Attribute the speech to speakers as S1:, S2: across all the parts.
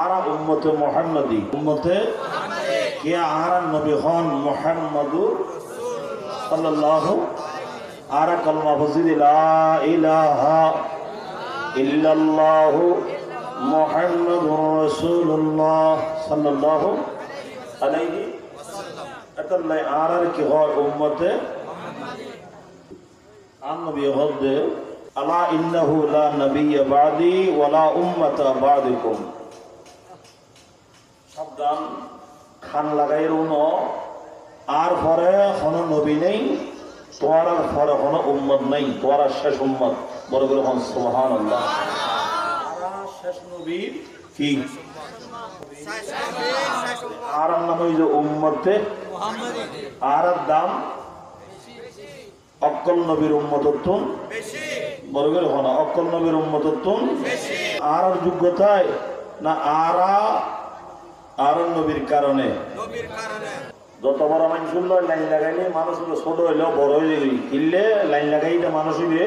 S1: আরা উম্মতে মোহাম্মদি। উম্মতে কে আরা নবী হন? মোহাম্মদুর সাল্লাল্লাহু আরা কলমা ফজিদ লা ইলাহা ইল্লাল্লাহু মুহাম্মাদুর রাসূলুল্লাহ। সাল্লাল্লাহু আলাইহি আতাল্লাই আরার কি হয় উম্মতে? আন নবী হদে আলা ইন্নাহু লা নবিয়্য বাদি ওয়ালা উম্মাতা বাদিকুম। সাবধান খান লাগাই রুন আর পরে কোনো নবী নেই তোমার আর পরে কোনো উম্মত নেই তোমার আর শেষ উম্মত। বড় করে হন সুবহান আল্লাহ শেষ নবীর কি? আর নাম যে উম্মতে আর দাম। অক্কল নবীর উম্মতত্বন বড় করে হন অক্কল নবীর উম্মতত্বন আর আর যোগ্যতায় না আরা আর নবীর কারণে। যত বড় মানুষ হইল লাইন লাগাইলে মানুষ ছোট বড় হয়ে কিনলে লাইন লাগাইলে মানুষ হইবে।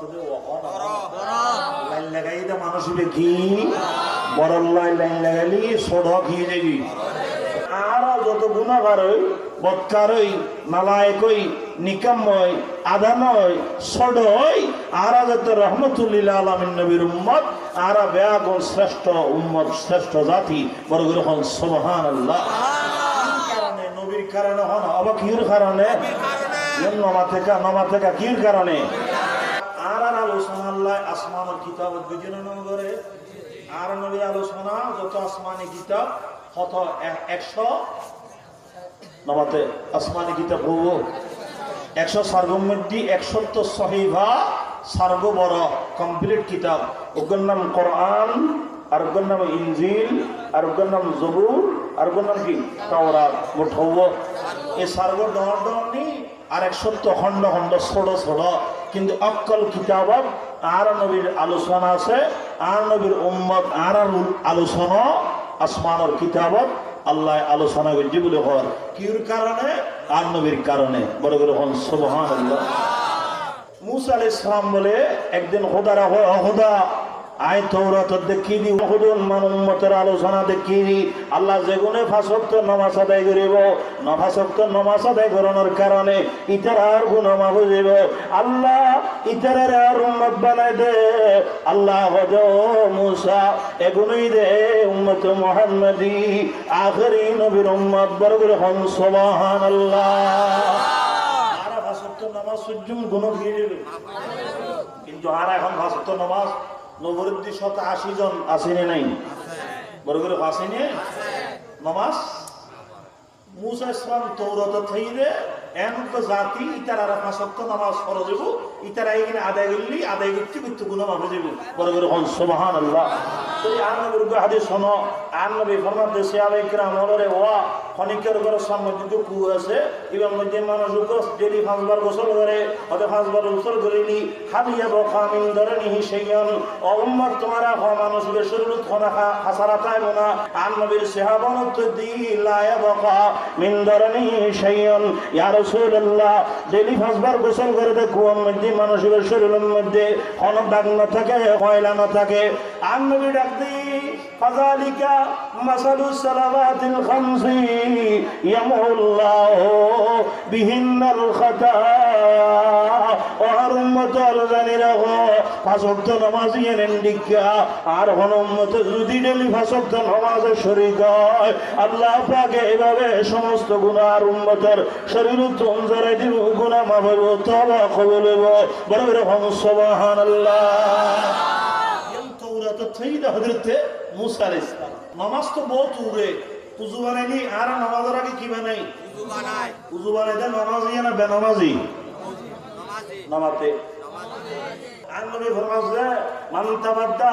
S1: তো লাইন লাগাইলে মানুষ হইবে কি? বড় লাই লাইন লাগাইলে ছোট কি যাবি। আর যত গুণাগার হই বৎকার হই নালায়ক হই নিকাময় আদানয় আর যত আলমিন নবীর উম্মত আর ব্যাগুন শ্রেষ্ঠ উম্মত শ্রেষ্ঠ জাতি বড় সোহান আল্লাহ কারণে নবীর কারণে হন অবাক কির কারণে। নমা থেকে নমা থেকে কির কারণে? আর আর আলোচনা আল্লাহ আসমানের কিতাব বিজনন করে আর নবীর আলোচনা যত আসমানি কিতাব কত এক- একশো নমাতে আসমানি কিতাব হব। একশো মধ্যে একশত সহিভা সার্গ বড় কমপ্লিট কিতাব। ওগুর নাম কোরআন, আর ওগুর নাম ইঞ্জিল, আর ওগুর নাম জবুর, আর ওগুর নাম কি? তাওরাত। এই সার্গ ডর ডর নি আর একশত খণ্ড খণ্ড ছোট ছোট কিন্তু অক্কল কিতাবত আর নবীর আলোচনা আছে, আর নবীর উম্মত, আর আলোচনা আসমানের কিতাবত আল্লাহ আলোচনা করছি বলে হর কির কারণে? আর নবীর কারণে। বড় করে হন সুবহান আল্লাহ বলে, একদিন খোদারা খোদা আয় তৌরাত দেখিয়ে দি হুদুন মান আলোচনা আল্লাহ যেগুনে নমাজ কারণে ইতার আর গুণ মাফ হইব আল্লাহ ইতারের আর উম্মত বানাই দে। আল্লাহ মুসা এগুনই দে উম্মত মোহাম্মদি। আখরি নবীর উম্মত বরগুর আল্লাহ নামাজ সূর্যম কিন্তু আর এখন ফাঁসক্ত নামাজ, নবরুদ্দি শত আশি জন নাই। বড় করে আসেনি নমাজ? মুসা ইসলাম তৌরত থাইলে এমন তো জাতি ইতার আর ফাঁসক্ত নামাজ ফরজ হইব, ইতার আদায় করলি, আদায় করতে করতে গুণ মাফ যাইব বড় করে হন সুবহান আল্লাহ তো আর নবীর হাদিস শোনো খনিকের ঘর সামনে দুটো কু আছে এবার মধ্যে মানুষ ডেলি পাঁচবার গোসল করে, হয়তো পাঁচবার গোসল করিনি হাবিয়া বখা মিন ধরে নিহি সেইয়ন অম্মত তোমার আখা মানুষ বেশরুল খনা হাসারা তাইব না। আর নবীর সেহাবন দি লায়া বখা মিন ধরে নিহি সেইয়ন ইয়া রাসূলুল্লাহ, ডেলি পাঁচবার গোসল করে দেখো মধ্যে মানুষের শরীরের মধ্যে, কোনো দাগ না থাকে, ময়লা না থাকে। আর নবী ডাক দিই فذلك مثل الصلوات الخمس يمحو الله بهن الخطايا আর উম্মত জানি রাখো ফাঁসক্ত নামাজ এনেন দীক্ষা আর হন উম্মত যদি ডেলি ফাঁসক্ত নামাজের শরীর হয় আল্লাহ পাকে এভাবে সমস্ত গুণা আর উম্মতের শরীর উত্তম জরে দিব গুণা মাফব তবা কবল বড় রকম সবাহান আল্লাহ থইদা হজরতে মুসা আলাইহিস সালাম। নামাজ তো বহুত উড়ে উজু বানাইনি আর নামাজের আগে কি বানাই? উজু বানাই। দেন নামাজ না বেনামাজি? নামাতে। আর নবী ফরমাসে মান তাবাদ্দা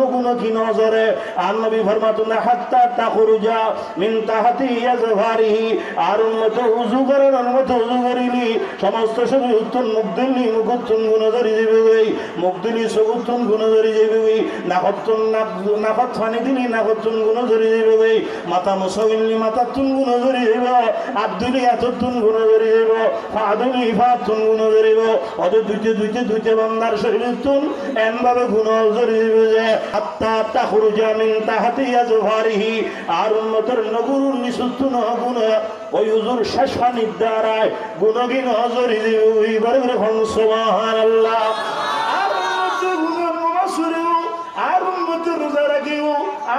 S1: কোনো কোনো কি নজরে। আর নবী ফরমাতুন না হাত্তা তাখরুজা মিন তাহাতি ইয়াজহারিহি আর উম্মত উযু করার অনুমত উযু করিলি সমস্ত শরীর উত্তন মুখ দিলি মুখ উত্তন গুণ ধরি যাবে ওই। মুখ দিলি চোখ উত্তন গুণ ধরি যাবে ওই। নাকত্তন নাকত ফানি দিলি নাকত্তন গুণ ধরি যাবে ওই। মাথা মুসবিলি মাথা তুন গুণ ধরি যাব আব্দুলি এততুন গুণ ধরি যাব ফাদুলি ফাতুন গুণ ধরিব ওদের দুইতে দুইতে দুইতে বান্দার শরীর তুন এমভাবে গুণ ধরি যাবে যে আত্মা আত্মা খুরুজা মিন তাহাতি ইয়াজহারিহি আর উন্নতর নগুরুর নিসুতুন গুণ ওই হুজুর শেষ পানির দ্বারায় গুণগিন হজরি বড় আল্লাহ আর উন্নত গুণের নমাজুরিও আর উন্নত রোজা রাখিও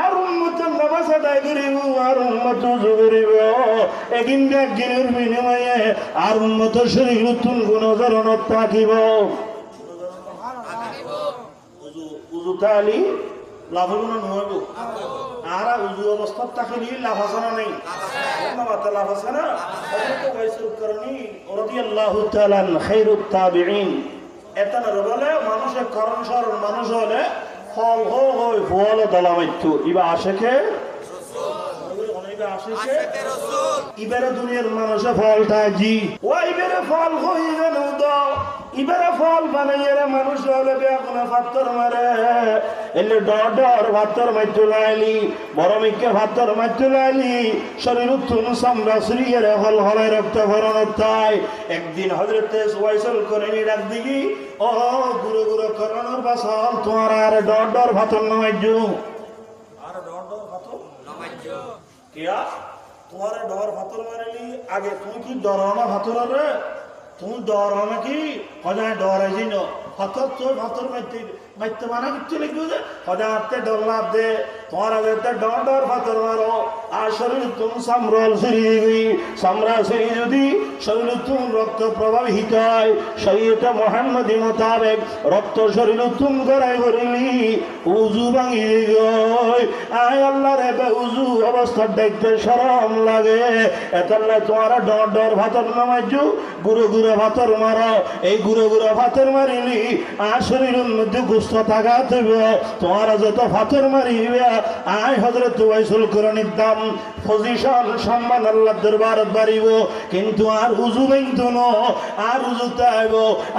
S1: আর উন্নত নামাজ আদায় উন্নত বিনিময়ে আর উন্নত শরীর তুন গুণধরণত থাকিব। উজু উজু তালি লাভ হইব না নহইব আর উজু অবস্থাত থাকিলি লাভ আছে না নেই? মাথা লাভ আছে না? হযরত গাইসুল করনি রাদিয়াল্লাহু তাআলা খায়রুত তাবিঈন। এতন বলে মানুষের করণ সরণ মানুষ হলে ফল হো হই ফল দলামাইতু ইবা আশেকে ইবারে দুনিয়ার মানুষে ফলটা জি। ও ইবারে ফল হই গেল দাও ইবারে ফল বানাইয়ারে মানুষ হলে বেগুনা পাত্তর মারে। এলে ডর ডর ভাত্তর মাইতু লাইলি বড় মিকে ভাত্তর মাইতু লাইলি। শরীর উত্তুন সামরা শ্রীয়ের হল হলাই রক্ত ভরণ তাই একদিন হজরতে করে নি ডাক দিগি ও গুরু গুরু করণর বাসল তোমার আর ডর ডর ভাতর নামাইজু আর ডর ডর ভাতর কেয়া? তোমার ডর ভাতর মারিলি? আগে তুমি কি ডরানো ভাতর রে? তুমি ডরানো কি হজায় ডরে জিন ভাতর তো ভাতর মাইতে মাইতে মানা কিচ্ছু লিখবে যে হাতে ডর লাভ দে, তোমার ডর ডর ভাতর মারো। আর শরীর তুমি সামরল সিঁড়ি দিবি যদি শরীর তুমি রক্ত প্রবাহিত হয়, শরীরটা মোহাম্মদী মোতাবেক রক্ত শরীর তুম করাই করিলি উজু ভাঙি গই আয় আল্লাহ উজু অবস্থা দেখতে শরম লাগে। এতাল্লা তোমার ডর ডর ভাতর নামাইজু গুরু গুরু ভাতর মার। এই গুরু গুরু ভাতর মারিলি আর শরীরের মধ্যে গুস্ত থাকা তোমার যত ভাতর মারিবে, আয় হজরত ওয়াইসুল করণির দাম পজিশন সম্মান আল্লাহ দরবার বাড়িব। কিন্তু আর উজু কিন্তু ন, আর উজু তাইব।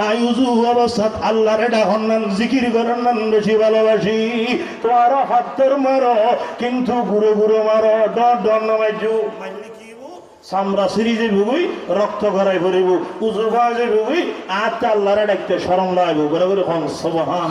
S1: আই উজু অবস্থাত আল্লাহ রে ডাকন নান জিকির করেন বেশি ভালোবাসি। তো তোমার হাতের মারো, কিন্তু গুরু গুরু মারো, ডর ডর নামাইজু মাইলি কি সামরা সিরি যে ভুবই রক্ত করাই ভরিব। উজু যে ভুবই আত্মা আল্লাহরে ডাকতে শরম লাগবো। বলে বলে খন সবহান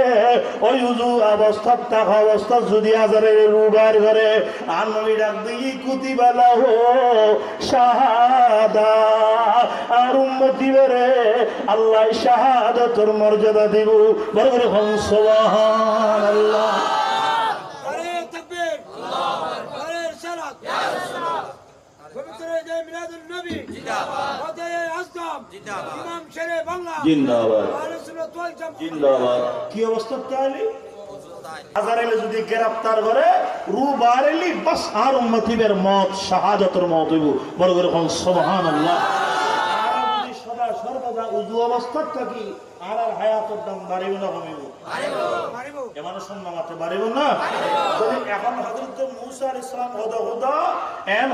S1: ওই উজু অবস্থা থাকা অবস্থা যদি আজারের রুবার ঘরে ডাক দিই কুতিবালা হো শাহাদা। আর উন্নতি বেড়ে আল্লাহ শাহাদতর মর্যাদা দিব। বড় করে সুবহান আল্লাহ
S2: জিন্দাবাদ।
S1: কি অবস্থা তাহলে? আজারাইলে যদি করে রু বারেলি বাস আর মত, শাহাদাতের মত হইব। বড় আর যদি সদা সর্বদা উজু অবস্থাত থাকি আর আর হায়াতের দাম বাড়িব না কমিব।
S2: মারিব
S1: এ মানুষের নামাতে বাড়িব না? এখন মুসা হদা হদা এন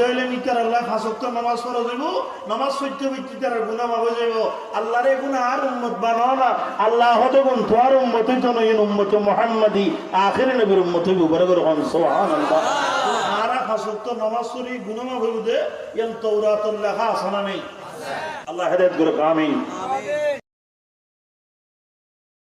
S1: দইলে নিকার আল্লাহ ফাসক্ত নামাজ পড়া যাইব নামাজ সত্য ভিত্তি তার গুনাহ মাফ যাইব আল্লাহর এই গুনাহ আর উম্মত বানাও না। আল্লাহ হদে গুণ তোর উম্মতই তো নয় উম্মত মুহাম্মাদি আখির নবীর উম্মত হইব বরাবর কোন সুবহানাল্লাহ। আর ফাসক্ত নামাজ গুনাহ হইব দে ইয়ান তাওরাতুল নেই? আল্লাহ হেদায়ত করে আমিন